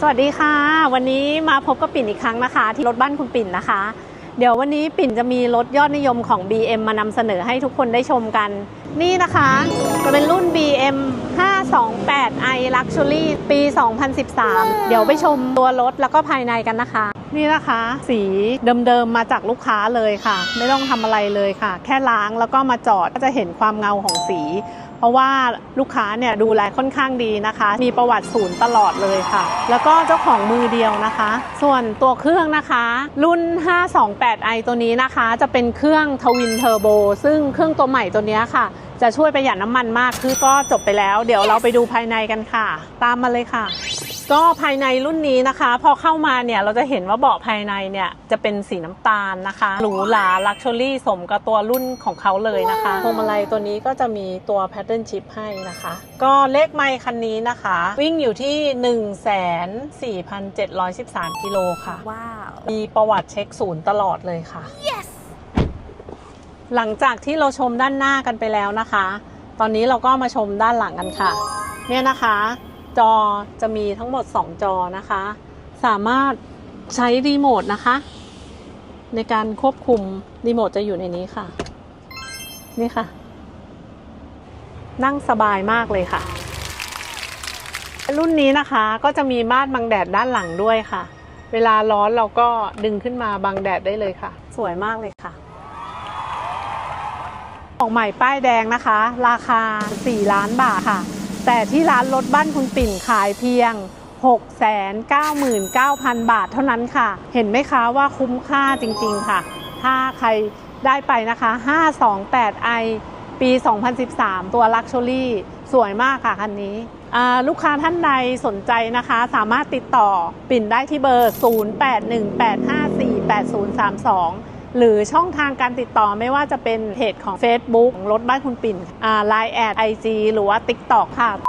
สวัสดีค่ะ วันนี้มาพบกับปิ่นอีกครั้งนะคะ ที่รถบ้านคุณปิ่นนะคะ เดี๋ยววันนี้ปิ่นจะมีรถยอดนิยมของ BM มานำเสนอให้ทุกคนได้ชมกัน นี่นะคะจะเป็นรุ่น BM 528i Luxury ปี 2013 เดี๋ยวไปชมตัวรถแล้วก็ภายในกันนะคะ นี่นะคะ สีเดิมๆมาจากลูกค้าเลยค่ะ ไม่ต้องทำอะไรเลยค่ะ แค่ล้างแล้วก็มาจอดก็จะเห็นความเงาของสี เพราะว่าลูกค้าเนี่ยดูแลค่อนข้างดีนะคะ มีประวัติศูนย์ตลอดเลยค่ะ แล้วก็เจ้าของมือเดียวนะคะ ส่วนตัวเครื่องนะคะ รุ่น 528i ตัวนี้นะคะ จะเป็นเครื่องทวินเทอร์โบซึ่งเครื่องตัวใหม่ตัวนี้ค่ะ จะช่วยประหยัดน้ำมันมากคือก็จบไปแล้ว เดี๋ยวเราไปดูภายในกันค่ะ ตามมาเลยค่ะ ก็ภายในรุ่นนี้นะคะ พอเข้ามาเนี่ยเราจะเห็นว่าเบาะภายในเนี่ยจะเป็นสีน้ำตาลนะคะหรูหราลักชัวรี่สมกับตัวรุ่นของเขาเลยนะคะพวงมาลัยตัวนี้ก็จะมีตัวแพทเทิร์นชิพให้นะคะ ก็เลขไมค์คันนี้นะคะ วิ่งอยู่ที่ 1 4 7 1 3กิโลค่ะ ว้าว มีประวัติเช็คศูนย์ตลอดเลยค่ะหลังจากที่เราชมด้านหน้ากันไปแล้วนะคะ ตอนนี้เราก็มาชมด้านหลังกันค่ะ เนี่ยนะคะ จอจะมีทั้งหมด 2 จอนะคะ สามารถใช้รีโมทนะคะ ในการควบคุมรีโมทจะอยู่ในนี้ค่ะ นี่ค่ะ นั่งสบายมากเลยค่ะ รุ่นนี้นะคะก็จะมีม่านบังแดดด้านหลังด้วยค่ะ เวลาร้อนเราก็ดึงขึ้นมาบังแดดได้เลยค่ะ สวยมากเลยค่ะออกใหม่ป้ายแดงนะคะ ราคา 4 ล้านบาทค่ะ แต่ที่ร้านรถบ้านคุณปิ่นขายเพียง 699,000 บาทเท่านั้นค่ะ เห็นไหมคะว่าคุ้มค่าจริงๆค่ะ ถ้าใครได้ไปนะคะ 528i ปี 2013 ตัว Luxury สวยมากค่ะคันนี้ ลูกค้าท่านใดสนใจนะคะ สามารถติดต่อปิ่นได้ที่เบอร์ 0818548032 หรือช่องทางการติดต่อไม่ว่าจะเป็นเพจของ Facebook รถบ้านคุณปิ่นไลน์แอดไอจีหรือว่า TikTok ค่ะ